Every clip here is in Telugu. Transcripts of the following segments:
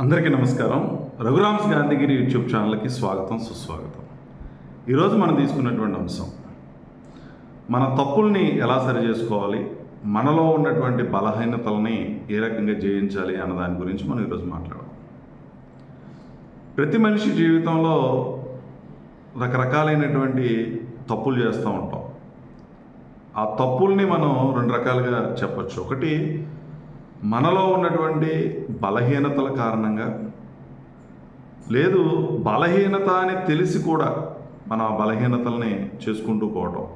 అందరికీ నమస్కారం. రఘురామ్స్ గాంధీగిరి యూట్యూబ్ ఛానల్కి స్వాగతం సుస్వాగతం. ఈరోజు మనం తీసుకున్నటువంటి అంశం మన తప్పుల్ని ఎలా సరి చేసుకోవాలి మనలో ఉన్నటువంటి బలహీనతల్ని ఏ రకంగా జయించాలి అన్న దాని గురించి మనం ఈరోజు మాట్లాడదాం. ప్రతి మనిషి జీవితంలో రకరకాలైనటువంటి తప్పులు చేస్తూ ఉంటాం. ఆ తప్పుల్ని మనం రెండు రకాలుగా చెప్పచ్చు. ఒకటి మనలో ఉన్నటువంటి బలహీనతల కారణంగా లేదు బలహీనత అని తెలిసి కూడా మన బలహీనతల్ని చేసుకుంటూ పోవటం.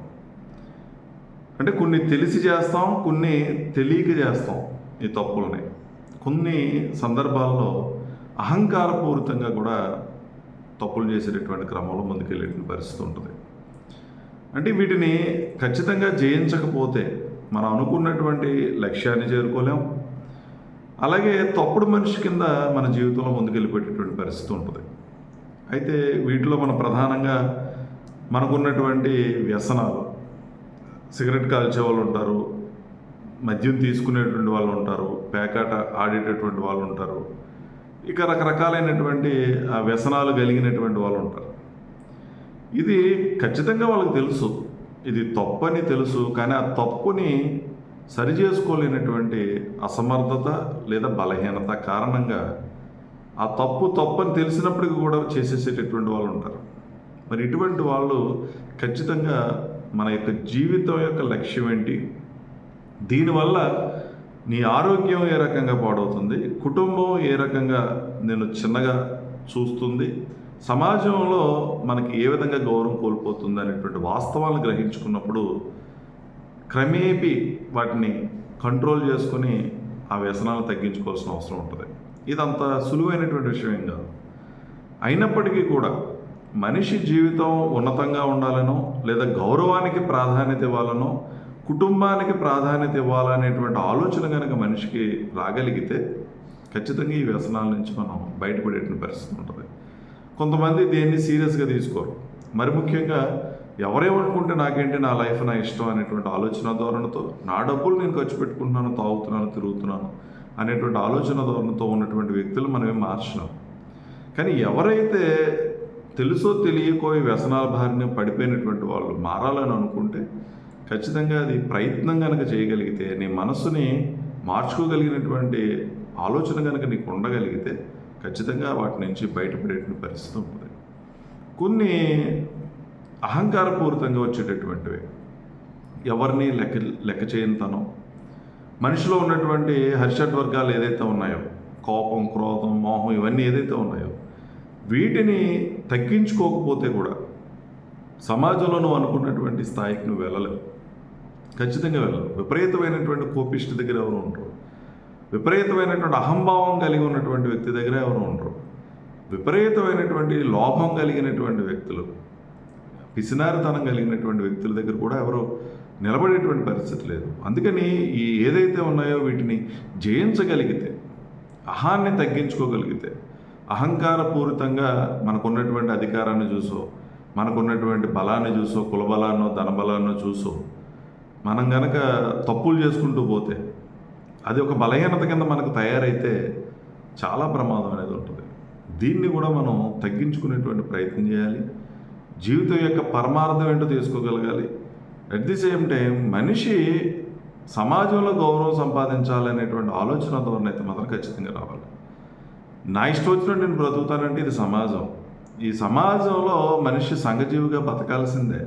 అంటే కొన్ని తెలిసి చేస్తాం కొన్ని తెలియక చేస్తాం ఈ తప్పుల్ని. కొన్ని సందర్భాల్లో అహంకారపూరితంగా కూడా తప్పులు చేసేటటువంటి క్రమంలో ముందుకెళ్ళేటువంటి పరిస్థితి ఉంటుంది. అంటే వీటిని ఖచ్చితంగా జయించకపోతే మనం అనుకున్నటువంటి లక్ష్యాన్ని చేరుకోలేం. అలాగే తప్పుడు మనిషి కింద మన జీవితంలో ముందుకెళ్ళిపోయేటటువంటి పరిస్థితి ఉంటుంది. అయితే వీటిలో మనం ప్రధానంగా మనకున్నటువంటి వ్యసనాలు సిగరెట్ కాల్చే వాళ్ళు ఉంటారు మద్యం తీసుకునేటువంటి వాళ్ళు ఉంటారు పేకాట ఆడేటటువంటి వాళ్ళు ఉంటారు ఇక రకరకాలైనటువంటి ఆ వ్యసనాలు కలిగినటువంటి వాళ్ళు ఉంటారు. ఇది ఖచ్చితంగా వాళ్ళకి తెలుసు. ఇది తప్పని తెలుసు కానీ ఆ తప్పుని సరి చేసుకోలేనటువంటి అసమర్థత లేదా బలహీనత కారణంగా ఆ తప్పు తప్పని తెలిసినప్పటికీ కూడా చేసేసేటటువంటి వాళ్ళు ఉంటారు. మరి ఇటువంటి వాళ్ళు ఖచ్చితంగా మన యొక్క జీవితం యొక్క లక్ష్యం ఏంటి? దీనివల్ల నీ ఆరోగ్యం ఏ రకంగా పాడవుతుంది? కుటుంబం ఏ రకంగా నేను చిన్నగా చూస్తుంది? సమాజంలో మనకి ఏ విధంగా గౌరవం కోల్పోతుంది అనేటువంటి వాస్తవాలను గ్రహించుకున్నప్పుడు క్రమేపీ వాటిని కంట్రోల్ చేసుకొని ఆ వ్యసనాలు తగ్గించుకోవాల్సిన అవసరం ఉంటుంది. ఇదంత సులువైనటువంటి విషయం ఏం కాదు. అయినప్పటికీ కూడా మనిషి జీవితం ఉన్నతంగా ఉండాలనో లేదా గౌరవానికి ప్రాధాన్యత ఇవ్వాలనో కుటుంబానికి ప్రాధాన్యత ఇవ్వాలనేటువంటి ఆలోచన కనుక మనిషికి రాగలిగితే ఖచ్చితంగా ఈ వ్యసనాల నుంచి మనం బయటపడేటువంటి పరిస్థితి ఉంటుంది. కొంతమంది దేన్ని సీరియస్గా తీసుకోరు. మరి ముఖ్యంగా ఎవరేమనుకుంటే నాకేంటి నా లైఫ్ నా ఇష్టం అనేటువంటి ఆలోచన ధోరణితో నా డబ్బులు నేను ఖర్చు పెట్టుకుంటున్నాను తాగుతున్నాను తిరుగుతున్నాను అనేటువంటి ఆలోచన ధోరణితో ఉన్నటువంటి వ్యక్తులు మనమే మార్చినాం. కానీ ఎవరైతే తెలుసో తెలియకో ఈ వ్యసనాల బారిన పడిపోయినటువంటి వాళ్ళు మారాలని అనుకుంటే ఖచ్చితంగా అది ప్రయత్నం కనుక చేయగలిగితే నీ మనసుని మార్చుకోగలిగినటువంటి ఆలోచన కనుక నీకు ఉండగలిగితే ఖచ్చితంగా వాటి నుంచి బయటపడేటువంటి పరిస్థితి ఉంటుంది. కొన్ని అహంకారపూరితంగా వచ్చేటటువంటివి. ఎవరిని లెక్క లెక్క చేయనితనం మనిషిలో ఉన్నటువంటి హర్షడ్ వర్గాలు ఏదైతే ఉన్నాయో కోపం క్రోధం మోహం ఇవన్నీ ఏదైతే ఉన్నాయో వీటిని తగ్గించుకోకపోతే కూడా సమాజంలో నువ్వు అనుకున్నటువంటి స్థాయికి నువ్వు వెళ్ళలేవు. ఖచ్చితంగా వెళ్ళవు విపరీతమైనటువంటి కోపిష్టి దగ్గర ఎవరు ఉండరు. విపరీతమైనటువంటి అహంభావం కలిగి ఉన్నటువంటి వ్యక్తి దగ్గర ఎవరు ఉండరు. విపరీతమైనటువంటి లోభం కలిగినటువంటి వ్యక్తులు పిసినారితనం కలిగినటువంటి వ్యక్తుల దగ్గర కూడా ఎవరు నిలబడేటువంటి పరిస్థితి లేదు. అందుకని ఈ ఏదైతే ఉన్నాయో వీటిని జయించగలిగితే అహాన్ని తగ్గించుకోగలిగితే అహంకారపూరితంగా మనకున్నటువంటి అధికారాన్ని చూసో మనకున్నటువంటి బలాన్ని చూసో కులబలాన్నో ధనబలాన్నో చూసో మనం గనక తప్పులు చేసుకుంటూ పోతే అది ఒక బలహీనత కింద మనకు తయారైతే చాలా ప్రమాదం అనేది ఉంటుంది. దీన్ని కూడా మనం తగ్గించుకునేటువంటి ప్రయత్నం చేయాలి. జీవితం యొక్క పరమార్థం ఏంటో తెలుసుకోగలగాలి. అట్ ది సేమ్ టైం మనిషి సమాజంలో గౌరవం సంపాదించాలనేటువంటి ఆలోచన ధోరణి అయితే మాత్రం ఖచ్చితంగా రావాలి. నా ఇష్టం వచ్చినట్టు నేను బ్రతుకుతానంటే ఇది సమాజం. ఈ సమాజంలో మనిషి సంఘజీవిగా బతకాల్సిందే.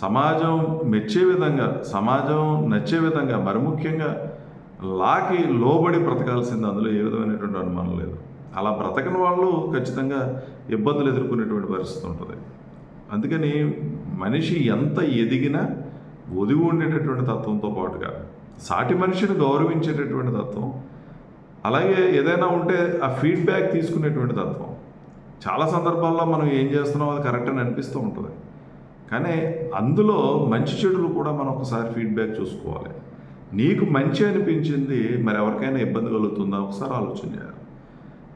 సమాజం మెచ్చే విధంగా సమాజం నచ్చే విధంగా మరి ముఖ్యంగా లాకి లోబడి బ్రతకాల్సింది. అందులో ఏ విధమైనటువంటి అనుమానం లేదు. అలా బ్రతకని వాళ్ళు ఖచ్చితంగా ఇబ్బందులు ఎదుర్కొనేటువంటి పరిస్థితి ఉంటుంది. అందుకని మనిషి ఎంత ఎదిగినా ఒదిగి ఉండేటటువంటి తత్వంతో పాటుగా సాటి మనిషిని గౌరవించేటటువంటి తత్వం అలాగే ఏదైనా ఉంటే ఆ ఫీడ్బ్యాక్ తీసుకునేటువంటి తత్వం. చాలా సందర్భాల్లో మనం ఏం చేస్తున్నాం అది కరెక్ట్ అని అనిపిస్తూ ఉంటుంది. కానీ అందులో మంచి చెడులు కూడా మనం ఒకసారి ఫీడ్బ్యాక్ చూసుకోవాలి. నీకు మంచి అనిపించింది మరి ఎవరికైనా ఇబ్బంది కలుగుతుందా? ఒకసారి ఆలోచన చేయాలి.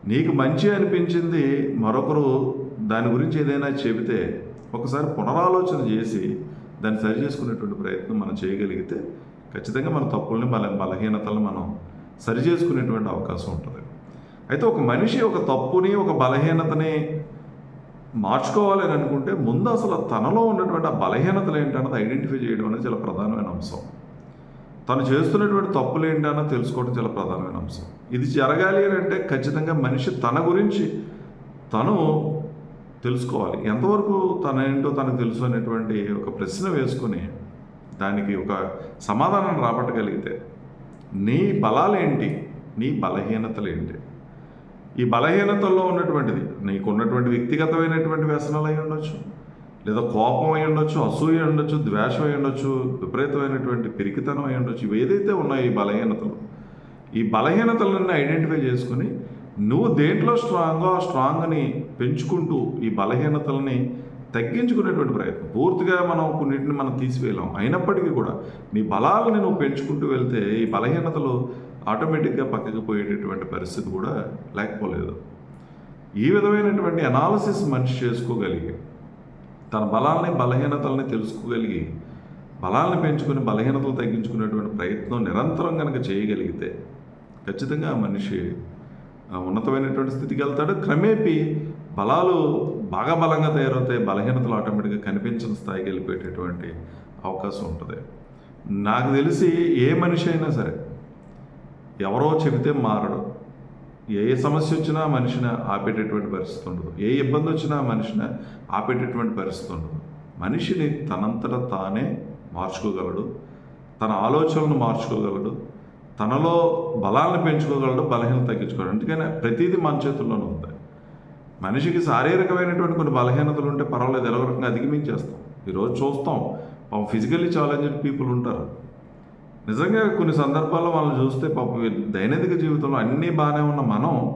నీకు మంచి అనిపించింది మరొకరు దాని గురించి ఏదైనా చెబితే ఒకసారి పునరాలోచన చేసి దాన్ని సరి చేసుకునేటువంటి ప్రయత్నం మనం చేయగలిగితే ఖచ్చితంగా మన తప్పుల్ని మన బలహీనతలను మనం సరి చేసుకునేటువంటి అవకాశం ఉంటుంది. అయితే ఒక మనిషి ఒక తప్పుని ఒక బలహీనతని మార్చుకోవాలి అని అనుకుంటే ముందు అసలు తనలో ఉన్నటువంటి ఆ బలహీనతలు ఏంటన్నది ఐడెంటిఫై చేయడం అనేది చాలా ప్రధానమైన అంశం. తను చేస్తున్నటువంటి తప్పులు ఏంటన్నో తెలుసుకోవడం చాలా ప్రధానమైన అంశం. ఇది జరగాలి అని అంటే ఖచ్చితంగా మనిషి తన గురించి తను తెలుసుకోవాలి. ఎంతవరకు తన ఏంటో తనకు తెలుసు అనేటువంటి ఒక ప్రశ్న వేసుకుని దానికి ఒక సమాధానం రాబట్టగలిగితే నీ బలాలేంటి? నీ బలహీనతలు ఏంటి ఈ బలహీనతల్లో ఉన్నటువంటిది నీకు ఉన్నటువంటి వ్యక్తిగతమైనటువంటి వ్యసనాలు అయి ఉండొచ్చు లేదా కోపం అయి ఉండొచ్చు అసూయ ఉండొచ్చు ద్వేషం అయి ఉండొచ్చు విపరీతమైనటువంటి పిరికితనం అయి ఉండొచ్చు ఇవి ఏదైతే ఉన్నాయో ఈ బలహీనతలు ఈ బలహీనతలన్నీ ఐడెంటిఫై చేసుకుని నువ్వు దేంట్లో స్ట్రాంగో ఆ స్ట్రాంగ్ని పెంచుకుంటూ ఈ బలహీనతలని తగ్గించుకునేటువంటి ప్రయత్నం. పూర్తిగా మనం కొన్నింటిని మనం తీసివేయలేం. అయినప్పటికీ కూడా నీ బలాలని నువ్వు పెంచుకుంటూ వెళ్తే ఈ బలహీనతలు ఆటోమేటిక్గా పక్కకి పోయేటటువంటి పరిస్థితి కూడా లేకపోలేదు. ఈ విధమైనటువంటి అనాలసిస్ మనిషి చేసుకోగలిగి తన బలాల్ని బలహీనతల్ని తెలుసుకోగలిగి బలాల్ని పెంచుకుని బలహీనతలు తగ్గించుకునేటువంటి ప్రయత్నం నిరంతరం కనుక చేయగలిగితే ఖచ్చితంగా ఆ మనిషి ఉన్నతమైనటువంటి స్థితికి వెళ్తాడు. క్రమేపీ బలాలు బాగా బలంగా తయారవుతాయి. బలహీనతలు ఆటోమేటిక్గా కనిపించని స్థాయికి వెళ్ళిపోయేటటువంటి అవకాశం ఉంటుంది. నాకు తెలిసి ఏ మనిషి అయినా సరే ఎవరో చెబితే మారడు. ఏ సమస్య వచ్చినా మనిషిని ఆపేటటువంటి పరిస్థితి ఉండదు. ఏ ఇబ్బంది వచ్చినా మనిషిని ఆపేటటువంటి పరిస్థితి ఉండదు. మనిషిని తనంతట తానే మార్చుకోగలడు. తన ఆలోచనలను మార్చుకోగలడు. తనలో బలాలను పెంచుకోగలడు బలహీనత తగ్గించుకోగలడు. అందుకని ప్రతిదీ మన చేతుల్లోనే ఉంది మనిషికి శారీరకమైనటువంటి కొన్ని బలహీనతలు ఉంటే పర్వాలేదు ఎలా రకంగా అధిగమించేస్తాం. ఈరోజు చూస్తాం. పాపం ఫిజికల్లీ ఛాలెంజ్డ్ పీపుల్ ఉంటారు. నిజంగా కొన్ని సందర్భాల్లో వాళ్ళని చూస్తే పాపం దైనందిక జీవితంలో అన్నీ బాగానే ఉన్న మనం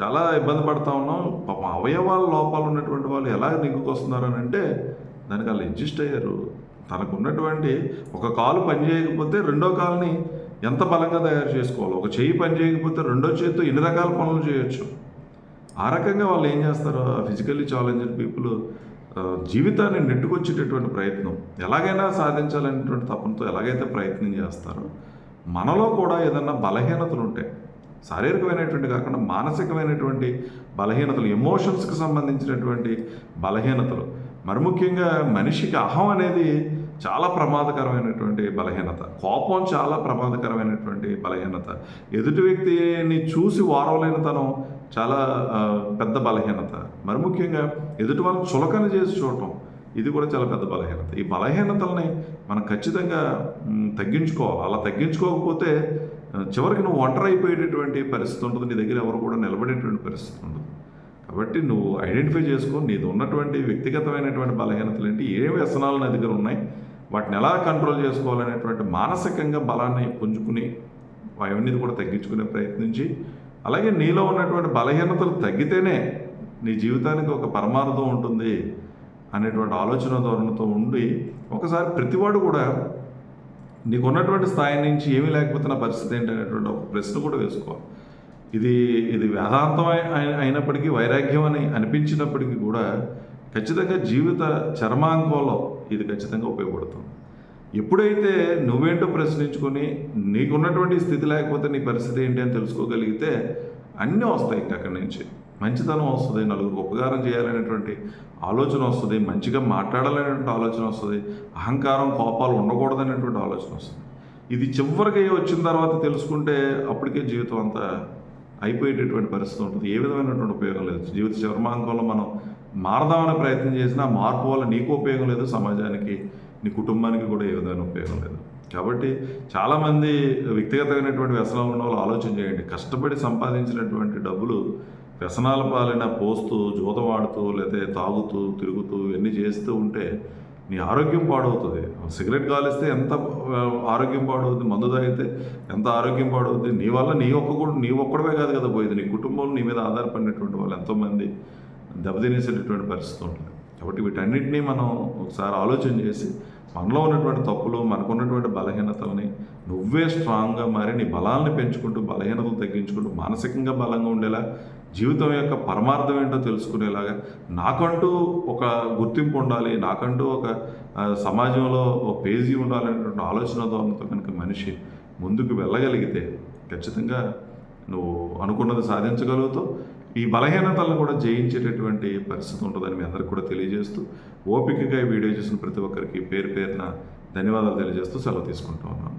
చాలా ఇబ్బంది పడతా ఉన్నాం. పాపం అవయవాల లోపాలు ఉన్నటువంటి వాళ్ళు ఎలా నెగ్గుకొస్తున్నారు అని అంటే దానికి వాళ్ళు అడ్జస్ట్ అయ్యారు. తనకు ఉన్నటువంటి ఒక కాలు పని చేయకపోతే రెండో కాలుని ఎంత బలంగా తయారు చేసుకోవాలి. ఒక చెయ్యి పని చేయకపోతే రెండో చేతితో ఎన్ని రకాల పనులు చేయొచ్చు. ఆ రకంగా వాళ్ళు ఏం చేస్తారు? ఫిజికల్లీ ఛాలెంజ్డ్ పీపుల్ జీవితాన్ని నెట్టుకొచ్చేటటువంటి ప్రయత్నం. ఎలాగైనా సాధించాలనేటువంటి తపనతో ఎలాగైతే ప్రయత్నం చేస్తారో మనలో కూడా ఏదన్నా బలహీనతలు ఉంటాయి శారీరకమైనటువంటి కాకుండా మానసికమైనటువంటి బలహీనతలు ఎమోషన్స్కి సంబంధించినటువంటి బలహీనతలు. మరి ముఖ్యంగా మనిషికి అహం అనేది చాలా ప్రమాదకరమైనటువంటి బలహీనత. కోపం చాలా ప్రమాదకరమైనటువంటి బలహీనత. ఎదుటి వ్యక్తిని చూసి వారవలేనితనం చాలా పెద్ద బలహీనత. మరి ముఖ్యంగా ఎదుటి వాళ్ళని చులకన చేసి చూడటం ఇది కూడా చాలా పెద్ద బలహీనత. ఈ బలహీనతల్ని మనం ఖచ్చితంగా తగ్గించుకోవాలి. అలా తగ్గించుకోకపోతే చివరికి నువ్వు ఒంటరి అయిపోయేటటువంటి పరిస్థితి ఉంటుంది. నీ దగ్గర ఎవరు కూడా నిలబడేటువంటి పరిస్థితి ఉంటుంది కాబట్టి నువ్వు ఐడెంటిఫై చేసుకో నీది ఉన్నటువంటి వ్యక్తిగతమైనటువంటి బలహీనతలు ఏంటి ఏ వ్యసనాలు నా దగ్గర ఉన్నాయి వాటిని ఎలా కంట్రోల్ చేసుకోవాలనేటువంటి మానసికంగా బలాన్ని పుంజుకుని అవన్నీ కూడా తగ్గించుకునే ప్రయత్నించి అలాగే నీలో ఉన్నటువంటి బలహీనతలు తగ్గితేనే నీ జీవితానికి ఒక పరమార్థం ఉంటుంది అనేటువంటి ఆలోచన ధోరణితో ఉండి ఒకసారి ప్రతివాడు కూడా నీకున్నటువంటి స్థాయి నుంచి ఏమీ లేకపోతే నా పరిస్థితి ఏంటి అనేటువంటి ఒక ప్రశ్న కూడా వేసుకోవాలి. ఇది ఇది వేదాంతం అయినప్పటికీ వైరాగ్యం అని అనిపించినప్పటికీ కూడా ఖచ్చితంగా జీవిత చర్మాంకంలో ఇది ఖచ్చితంగా ఉపయోగపడుతుంది. ఎప్పుడైతే నువ్వేంటో ప్రశ్నించుకొని నీకున్నటువంటి స్థితి లేకపోతే నీ పరిస్థితి ఏంటి అని తెలుసుకోగలిగితే అన్నీ వస్తాయి ఇంకా అక్కడి నుంచి. మంచితనం వస్తుంది నలుగురికి ఉపకారం చేయాలనేటువంటి ఆలోచన వస్తుంది మంచిగా మాట్లాడాలనేటువంటి ఆలోచన వస్తుంది అహంకారం కోపాలు ఉండకూడదనేటువంటి ఆలోచన వస్తుంది. ఇది చివరికి వచ్చిన తర్వాత తెలుసుకుంటే అప్పటికే జీవితం అంతా అయిపోయేటటువంటి పరిస్థితి ఉంటుంది. ఏ విధమైనటువంటి ఉపయోగం లేదు. జీవిత చర్మాంకంలో మనం మారదామని ప్రయత్నం చేసినా మార్పు వల్ల నీకు ఉపయోగం లేదు సమాజానికి నీ కుటుంబానికి కూడా ఏ విధమైన ఉపయోగం లేదు. కాబట్టి చాలామంది వ్యక్తిగతమైనటువంటి వ్యసనాలు ఉన్న వాళ్ళు ఆలోచన చేయండి. కష్టపడి సంపాదించినటువంటి డబ్బులు వ్యసనాల పాలైన పోస్తూ జూతం ఆడుతూ లేకపోతే తాగుతూ తిరుగుతూ ఇవన్నీ చేస్తూ ఉంటే నీ ఆరోగ్యం పాడవుతుంది. సిగరెట్ కాలిస్తే ఎంత ఆరోగ్యం పాడవుతుంది మందు తాగితే ఎంత ఆరోగ్యం పాడవుతుంది నీ వల్ల నీ ఒక్క కూడా నీ ఒక్కడవే కాదు కదా పోయేది. నీ కుటుంబం నీ మీద ఆధారపడినటువంటి వాళ్ళు ఎంతోమంది దెబ్బతినేసేటటువంటి పరిస్థితి ఉంటుంది. కాబట్టి వీటన్నిటినీ మనం ఒకసారి ఆలోచన చేసి మనలో ఉన్నటువంటి తప్పులు మనకున్నటువంటి బలహీనతలని నువ్వే స్ట్రాంగ్గా మారి నీ బలాల్ని పెంచుకుంటూ బలహీనతలు తగ్గించుకుంటూ మానసికంగా బలంగా ఉండేలా జీవితం యొక్క పరమార్థం ఏంటో తెలుసుకునేలాగా నాకంటూ ఒక గుర్తింపు ఉండాలి నాకంటూ ఒక సమాజంలో ఒక పేజీ ఉండాలనేటువంటి ఆలోచన ధోరణితో కనుక మనిషి ముందుకు వెళ్ళగలిగితే ఖచ్చితంగా నువ్వు అనుకున్నది సాధించగలుగుతావు. ఈ బలహీనతలను కూడా జయించేటటువంటి పరిస్థితి ఉంటుందని మీ అందరికి కూడా తెలియజేస్తూ ఓపికగా ఈ వీడియో చూసిన ప్రతి ఒక్కరికి పేరు పేరున ధన్యవాదాలు తెలియజేస్తూ సెలవు తీసుకుంటూ ఉన్నాను.